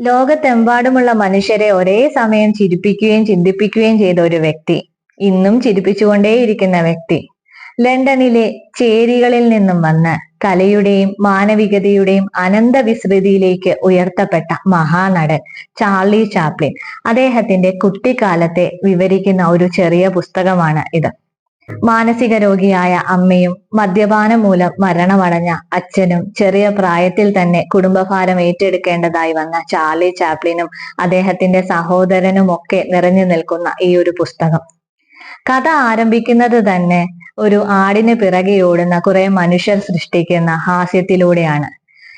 ലോകത്തെമ്പാടുമുള്ള മനുഷ്യരെ ഒരേ സമയം ചിരിപ്പിക്കുകയും ചിന്തിപ്പിക്കുകയും ചെയ്ത ഒരു വ്യക്തി ഇന്നും ചിരിപ്പിച്ചുകൊണ്ടേയിരിക്കുന്ന വ്യക്തി ലണ്ടനിലെ ചേരികളിൽ നിന്നും വന്ന് കലയുടെയും മാനവികതയുടെയും അനന്ത വിസ്മൃതിയിലേക്ക് ഉയർത്തപ്പെട്ട മഹാനടൻ ചാർലി ചാപ്ലിൻ. അദ്ദേഹത്തിന്റെ കുട്ടിക്കാലത്തെ വിവരിക്കുന്ന ഒരു ചെറിയ പുസ്തകമാണ് ഇത്. മാനസിക രോഗിയായ അമ്മയും മദ്യപാനം മൂലം മരണമടഞ്ഞ അച്ഛനും ചെറിയ പ്രായത്തിൽ തന്നെ കുടുംബഭാരം ഏറ്റെടുക്കേണ്ടതായി വന്ന ചാർലി ചാപ്ലിനും അദ്ദേഹത്തിന്റെ സഹോദരനും ഒക്കെ നിറഞ്ഞു നിൽക്കുന്ന ഈ ഒരു പുസ്തകം. കഥ ആരംഭിക്കുന്നത് തന്നെ ഒരു ആടിന് പിറകെ ഓടുന്ന കുറെ മനുഷ്യർ സൃഷ്ടിക്കുന്ന ഹാസ്യത്തിലൂടെയാണ്.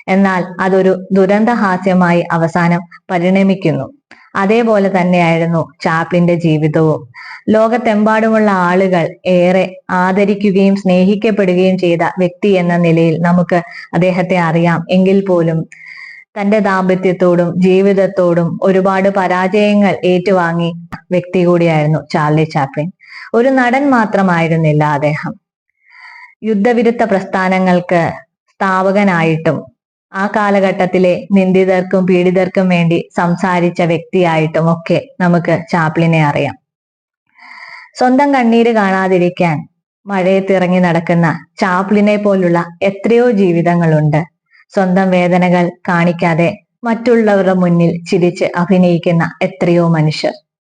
എന്നാൽ അതൊരു ദുരന്ത ഹാസ്യമായി അവസാനം പരിണമിക്കുന്നു. അതേപോലെ തന്നെയായിരുന്നു ചാപ്ലിന്റെ ജീവിതവും. ലോകത്തെമ്പാടുമുള്ള ആളുകൾ ഏറെ ആദരിക്കുകയും സ്നേഹിക്കപ്പെടുകയും ചെയ്ത വ്യക്തി എന്ന നിലയിൽ നമുക്ക് അദ്ദേഹത്തെ അറിയാം. എങ്കിൽ പോലും തന്റെ ദാമ്പത്യത്തോടും ജീവിതത്തോടും ഒരുപാട് പരാജയങ്ങൾ ഏറ്റുവാങ്ങി വ്യക്തി കൂടിയായിരുന്നു ചാർലി ചാപ്ലിൻ. ഒരു നടൻ മാത്രമായിരുന്നില്ല അദ്ദേഹം. യുദ്ധവിരുദ്ധ പ്രസ്ഥാനങ്ങൾക്ക് സ്ഥാപകനായിട്ടും ആ കാലഘട്ടത്തിലെ നിന്ദിതർക്കും പീഡിതർക്കും വേണ്ടി സംസാരിച്ച വ്യക്തിയായിട്ടും ഒക്കെ നമുക്ക് ചാപ്ലിനെ അറിയാം. സ്വന്തം കണ്ണീര് കാണാതിരിക്കാൻ മഴയത്തിറങ്ങി നടക്കുന്ന ചാപ്ലിനെ പോലുള്ള എത്രയോ ജീവിതങ്ങളുണ്ട്. സ്വന്തം വേദനകൾ കാണിക്കാതെ മറ്റുള്ളവരുടെ മുന്നിൽ ചിരിച്ച് അഭിനയിക്കുന്ന എത്രയോ മനുഷ്യർ.